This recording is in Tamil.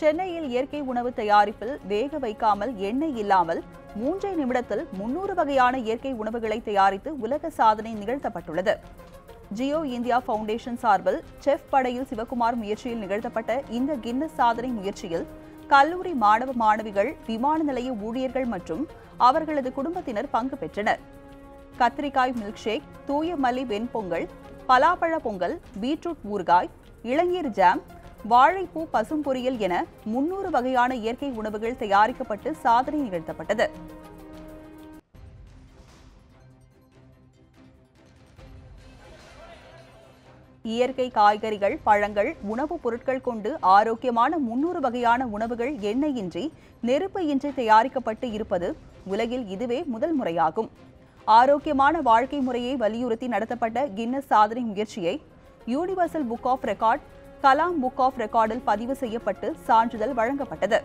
சென்னையில் இயற்கை உணவு தயாரிப்பில் வேக வைக்காமல் எண்ணெய் இல்லாமல் மூன்றே நிமிடத்தில் முன்னூறு வகையான இயற்கை உணவுகளை தயாரித்து உலக சாதனை நிகழ்த்தப்பட்டுள்ளது. ஜியோ இந்தியா ஃபவுண்டேஷன் சார்பில் செஃப் படையில் சிவகுமார் முயற்சியில் நிகழ்த்தப்பட்ட இந்த கின்னஸ் சாதனை முயற்சியில் கல்லூரி மாணவ மாணவிகள் விமான நிலைய ஊழியர்கள் மற்றும் அவர்களது குடும்பத்தினர் பங்கு பெற்றனர். கத்திரிக்காய் மில்க் ஷேக் தூய மல்லி வெண்பொங்கல் பலாப்பழ பொங்கல் பீட்ரூட் ஊறுகாய் இளநீர் ஜாம் வாழைப்பூ பசும் பொரியல் என முன்னூறு வகையான இயற்கை உணவுகள் தயாரிக்கப்பட்டு சாதனை நிகழ்த்தப்பட்டது. இயற்கை காய்கறிகள் பழங்கள் உணவுப் பொருட்கள் கொண்டு ஆரோக்கியமான முன்னூறு வகையான உணவுகள் எண்ணெயின்றி நெருப்பு இன்றி தயாரிக்கப்பட்டு இருப்பது உலகில் இதுவே முதல் முறையாகும். ஆரோக்கியமான வாழ்க்கை முறையை வலியுறுத்தி நடத்தப்பட்ட கின்னஸ் சாதனை முயற்சியை universal book of record Kalam book of ரெக்கார்டில் பதிவு செய்யப்பட்டு சான்றிதழ் வழங்கப்பட்டது.